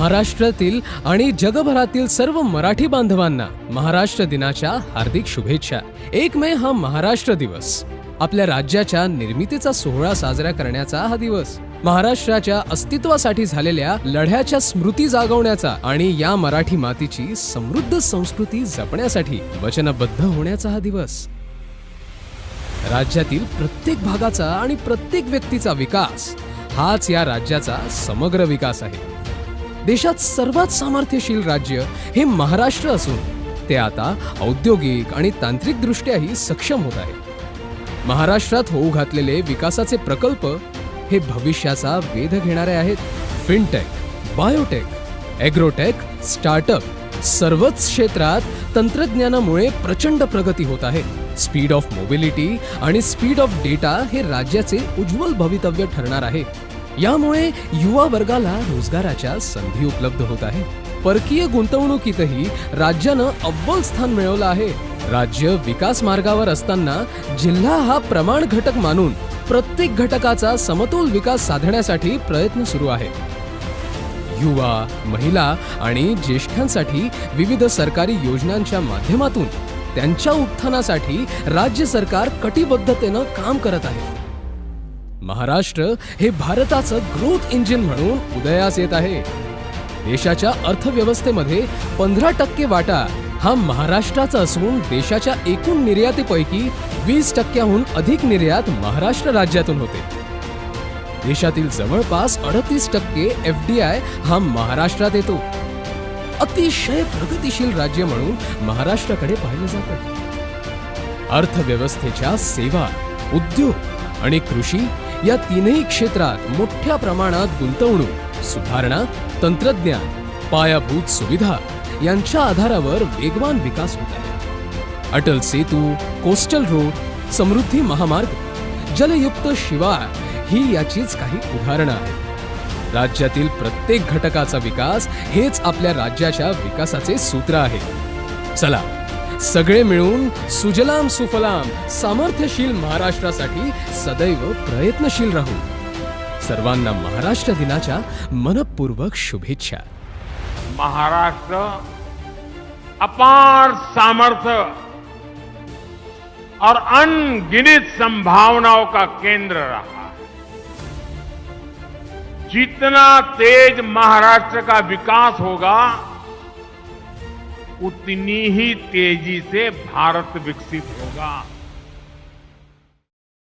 महाराष्ट्रातील आणि जगभरातील सर्व मराठी बांधवांना महाराष्ट्र दिनाच्या हार्दिक शुभेच्छा. एक मे हा महाराष्ट्र दिवस. आपल्या राज्याच्या निर्मितीचा सोहळा साजरा करण्याचा हा दिवस. महाराष्ट्राच्या अस्तित्वासाठी झालेल्या लढ्याच्या स्मृती जागवण्याचा आणि या मराठी मातीची समृद्ध संस्कृती जपण्यासाठी वचनबद्ध होण्याचा हा दिवस. राज्यातील प्रत्येक भागाचा आणि प्रत्येक व्यक्तीचा विकास हाच या राज्याचा समग्र विकास आहे. देशात सर्वात सामर्थ्यशील राज्य हे महाराष्ट्र असून ते आता औद्योगिक आणि तांत्रिकदृष्ट्याही सक्षम होत आहे. महाराष्ट्रात होऊ घातलेले विकासाचे प्रकल्प हे भविष्याचा वेध घेणारे आहेत. फिनटेक बायोटेक ॲग्रोटेक स्टार्टअप सर्वच क्षेत्रात तंत्रज्ञानामुळे प्रचंड प्रगती होत आहे. स्पीड ऑफ मोबिलिटी आणि स्पीड ऑफ डेटा हे राज्याचे उज्ज्वल भवितव्य ठरणार आहे. यामुळे युवा वर्गाला रोजगाराच्या संधी उपलब्ध होत आहे. परकीय गुंतवणुकीतही राज्यानं अव्वल स्थान मिळवलं आहे. राज्य विकास मार्गावर असताना जिल्हा हा प्रमाण घटक मानून प्रत्येक घटकाचा समतोल विकास साधण्यासाठी प्रयत्न सुरू आहे. युवा महिला आणि ज्येष्ठांसाठी विविध सरकारी योजनांच्या माध्यमातून त्यांच्या उत्थानासाठी राज्य सरकार कटिबद्धतेनं काम करत आहे. महाराष्ट्र हे भारताचं ग्रोथ इंजिन म्हणून उदयास येत आहे. देशाच्या अर्थव्यवस्थेमध्ये पंधरा टक्के वाटा हा महाराष्ट्राचा असून देशाच्या एकूण निर्यातीपैकी वीस टक्क्याहून अधिक निर्यात महाराष्ट्र राज्यातून होते. देशातील जवळपास अडतीस टक्के एफ डी आय हा महाराष्ट्रात येतो. अतिशय प्रगतिशील राज्य म्हणून महाराष्ट्राकडे पाहिलं जातं. अर्थव्यवस्थेच्या सेवा उद्योग आणि कृषी या तीनही क्षेत्रात मोठ्या प्रमाणात गुंतवणूक सुधारणा तंत्रज्ञान पायाभूत सुविधा यांच्या आधारावर वेगवान विकास होत आहे. अटल सेतू कोस्टल रोड समृद्धी महामार्ग जलयुक्त शिवार ही याचीच काही उदाहरणं आहेत. राज्यातील प्रत्येक घटकाचा विकास हेच आपल्या राज्याच्या विकासाचे सूत्र आहे. चला सगळे मिळून सुजलाम सुफलाम सामर्थ्यशील महाराष्ट्रासाठी सदैव प्रयत्नशील राहू. सर्वांना महाराष्ट्र दिनाच्या मनपूर्वक शुभेच्छा. महाराष्ट्र अपार सामर्थ्य और अनगिनित संभावनाओं का केंद्र रहा। जितना तेज महाराष्ट्र का विकास होगा उतनी ही तेजी से भारत विकसित होगा।